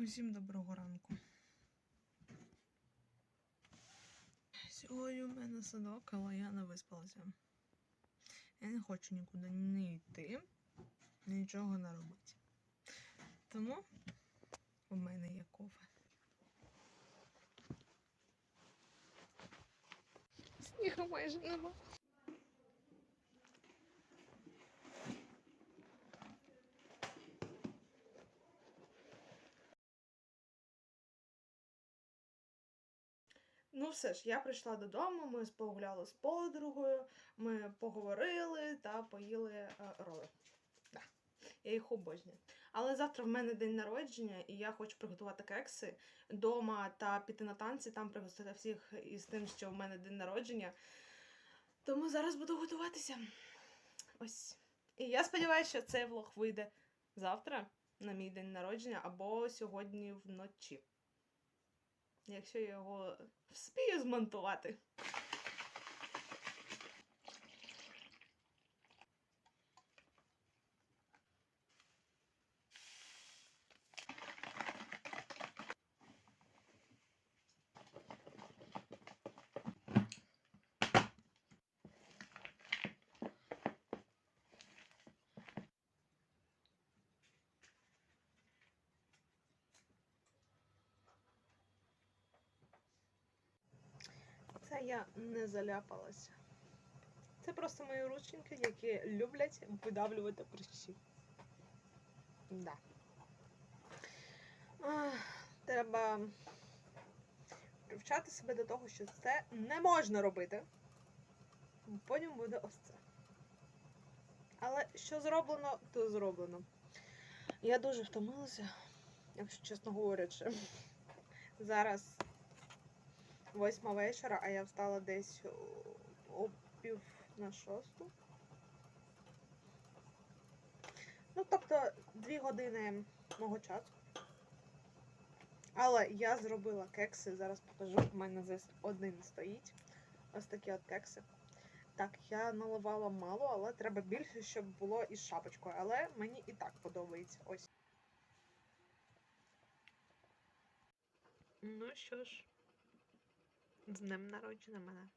Усім доброго ранку. Сьогодні у мене садок, але я не виспалася. Я не хочу нікуди не йти, нічого не робити. Тому у мене є кофе. Снігу майже нема. Ну, все ж, я прийшла додому, ми погуляли з подругою, ми поговорили та поїли е, роли. Да. Я їх обожнюю. Але завтра в мене день народження, і я хочу приготувати кекси вдома та піти на танці, там пригостити всіх із тим, що в мене день народження. Тому зараз буду готуватися. Ось. І я сподіваюся, що цей влог вийде завтра на мій день народження або сьогодні вночі. Якщо я його вспію змонтувати. Я не заляпалася. Це просто мої рученьки, які люблять видавлювати прищі. Да. Ах, треба привчати себе до того, що це не можна робити. Потім буде ось це. Але що зроблено, то зроблено. Я дуже втомилася, якщо чесно говорячи. Зараз восьма вечора, а я встала десь о, пів на шосту. Ну, тобто, дві години мого часу. Але я зробила кекси, зараз покажу. У мене здесь один стоїть. Ось такі от кекси. Так, я наливала мало, але треба більше, щоб було із шапочкою. Але мені і так подобається. Ось. Ну що ж, з днем народження мене.